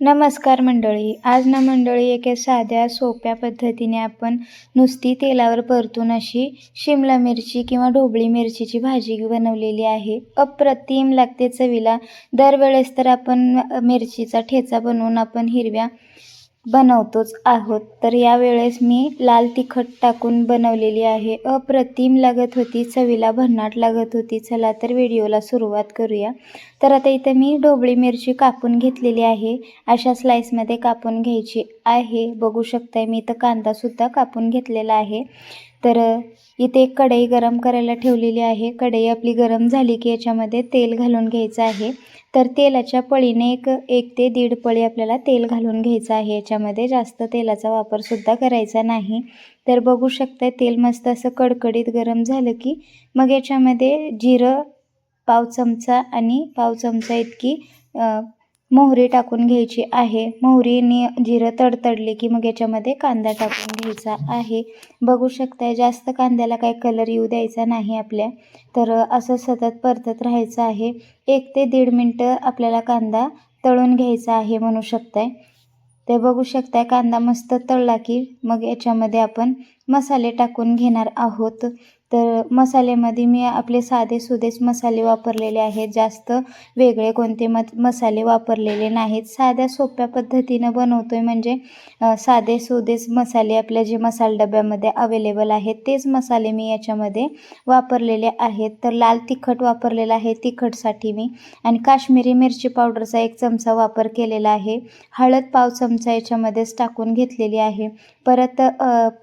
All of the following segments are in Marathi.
नमस्कार मंडळी. आज ना मंडळी एका साध्या सोप्या पद्धतीने आपण नुसती तेलावर परतून अशी शिमला मिरची किंवा ढोबळी मिरचीची भाजी बनवलेली आहे. अप्रतिम लागते चवीला. दरवेळेस तर आपण मिरचीचा ठेचा बनवून आपण हिरव्या बनवतोच आहोत. तर यावेळेस मी लाल तिखट टाकून बनवलेली आहे. अप्रतिम लागत होती. चवीला भन्नाट लागत होती. चला तर व्हिडिओला सुरुवात करूया. तर आता इथं मी ढोबळी मिरची कापून घेतलेली आहे. अशा स्लाईसमध्ये कापून घ्यायची. आहे. बघू शकताय मी इथं कांदासुद्धा कापून घेतलेला आहे. तर इथे एक कढई गरम करायला ठेवलेली आहे. कढई आपली गरम झाली की याच्यामध्ये तेल घालून घ्यायचं आहे. तर तेलाच्या पळीने एक एक ते दीड पळी आपल्याला तेल घालून घ्यायचं आहे. याच्यामध्ये जास्त तेलाचा वापरसुद्धा करायचा नाही. तर बघू शकताय तेल मस्त असं कडकडीत गरम झालं की मग याच्यामध्ये जिरं पाव चमचा आणि पाव चमचा इतकी मोहरी टाकून घ्यायची आहे. मोहरीने जिरं तडतडले की मग याच्यामध्ये कांदा टाकून घ्यायचा आहे. बघू शकताय जास्त कांद्याला काही कलर येऊ द्यायचा नाही आपल्या. तर असं सतत परतत राहायचं आहे. एक ते दीड मिनटं आपल्याला कांदा तळून घ्यायचा आहे म्हणू शकताय. ते बघू शकताय कांदा मस्त तळला की मग याच्यामध्ये आपण मसाले टाकून घेणार आहोत. तर मसाल्यामध्ये मी आपले साधे सुधेच मसाले वापरलेले आहेत. जास्त वेगळे कोणते म मसाले वापरलेले नाहीत. साध्या सोप्या पद्धतीनं बनवतो आहे म्हणजे साधे सुधेच मसाले आपल्या जे मसाला डब्यामध्ये अवेलेबल आहेत तेच मसाले मी याच्यामध्ये वापरलेले आहेत. तर लाल तिखट वापरलेलं आहे तिखटसाठी मी. आणि काश्मीरी मिरची पावडरचा एक चमचा वापर केलेला आहे. हळद पाव चमचा याच्यामध्येच टाकून घेतलेली आहे. परत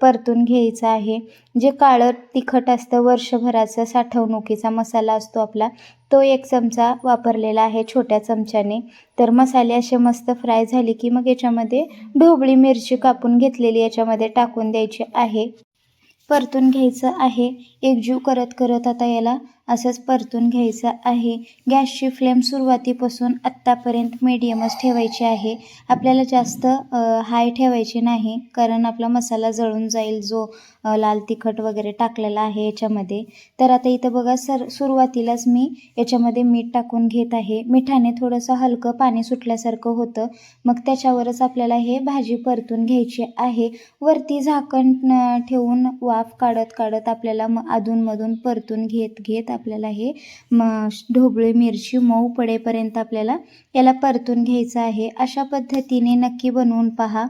परतून घे घ्यायचं आहे. जे काळं तिखट असतं वर्षभराचा साठवणुकीचा मसाला असतो आपला तो एक चमचा वापरलेला आहे छोट्या चमच्याने. तर मसाले असे मस्त फ्राय झाले की मग याच्यामध्ये ढोबळी मिरची कापून घेतलेली याच्यामध्ये टाकून द्यायची आहे. परतून घ्यायचं आहे. एकजीव करत करत आता याला असंच परतून घ्यायचं आहे. गॅसची फ्लेम सुरुवातीपासून आत्तापर्यंत मीडियमच ठेवायची आहे. आपल्याला जास्त हाय ठेवायची नाही. कारण आपला मसाला जळून जाईल जो लाल तिखट वगैरे टाकलेला आहे याच्यामध्ये. तर आता इथं बघा सर सुरुवातीलाच मी याच्यामध्ये मीठ टाकून घेत आहे. मिठाने थोडंसं हलकं पाणी सुटल्यासारखं होतं. मग त्याच्यावरच आपल्याला हे भाजी परतून घ्यायची आहे. वरती झाकण ठेवून वाफ काढत काढत आपल्याला मग अधूनमधून परतून घेत घेत आपल्याला हे म ढोबळी मिरची मऊ पडेपर्यंत आपल्याला याला परतून घ्यायचं आहे. अशा पद्धतीने नक्की बनवून पहा.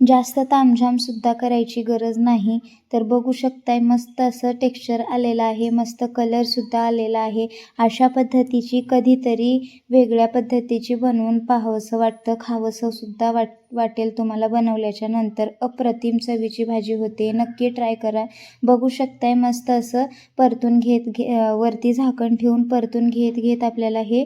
जास्त तामझामसुद्धा करायची गरज नाही. तर बघू शकताय मस्त असं टेक्स्चर आलेलं आहे मस्त कलरसुद्धा आलेला आहे. अशा पद्धतीची कधीतरी वेगळ्या पद्धतीची बनवून पाहावंसं वाटतं खावंसंसुद्धा वाटतं. वाटेल तुम्हाला बनवल्याच्या नंतर अप्रतिम चवीची भाजी होते. नक्की ट्राय करा. बघू शकताय मस्त असं परतून घेत घे वरती झाकण ठेवून परतून घेत घेत आपल्याला हे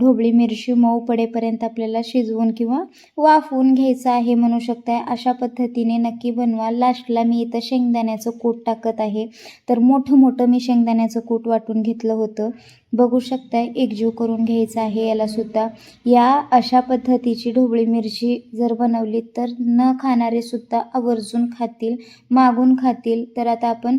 ढोबळी मिरची मऊ पडेपर्यंत आपल्याला शिजवून किंवा वाफवून घ्यायचं आहे म्हणू शकताय. अशा पद्धतीने नक्की बनवा. लास्टला मी इथं शेंगदाण्याचं कूट टाकत आहे. तर मोठं मोठं मी शेंगदाण्याचं कूट वाटून घेतलं होतं. बघू शकताय एकजीव करून घ्यायचा आहे यालासुद्धा या अशा पद्धतीची ढोबळी मिरची जर बनवली तर न खाणारे सुद्धा आवर्जून खातील मागून खातील. तर आता आपण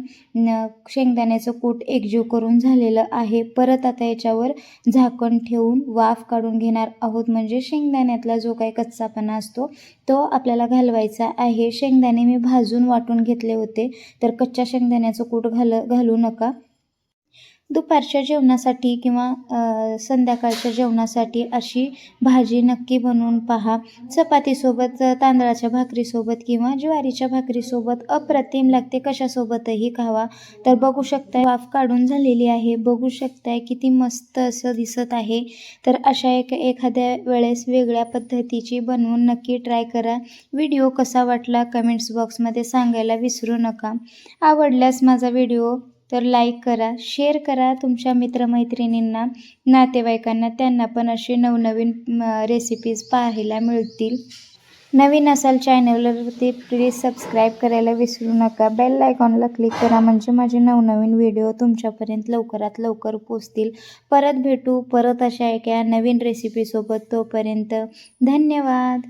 शेंगदाण्याचं कूट एकजीव करून झालेलं आहे. परत आता याच्यावर झाकण ठेवून वाफ काढून घेणार आहोत. म्हणजे शेंगदाण्यातला जो काही कच्चापणा असतो तो आपल्याला घालवायचा आहे. शेंगदाणे मी भाजून वाटून घेतले होते. तर कच्च्या शेंगदाण्याचं कूट घाल घालू नका. दुपारच्या जेवणासाठी किंवा संध्याकाळच्या जेवणासाठी अशी भाजी नक्की बनवून पहा. चपातीसोबत तांदळाच्या भाकरीसोबत किंवा ज्वारीच्या भाकरीसोबत अप्रतिम लागते. कशासोबतही खावा. तर बघू शकताय वाफ काढून झालेली आहे. बघू शकताय किती मस्त असं दिसत आहे. तर अशा एक एखाद्या वेळेस वेगळ्या पद्धतीची बनवून नक्की ट्राय करा. व्हिडिओ कसा वाटला कमेंट्स बॉक्समध्ये सांगायला विसरू नका. आवडल्यास माझा व्हिडिओ तर लाईक करा शेअर करा तुमच्या मित्रमैत्रिणींना नातेवाईकांना त्यांना पण असे नवनवीन रेसिपीज पाहायला मिळतील. नवीन असाल चॅनलवरती प्लीज सबस्क्राईब करायला विसरू नका. बेल आयकॉनला क्लिक करा म्हणजे माझे नवनवीन व्हिडिओ तुमच्यापर्यंत लवकरात लवकर पोचतील परत भेटू परत अशा एका नवीन रेसिपीसोबत तोपर्यंत धन्यवाद.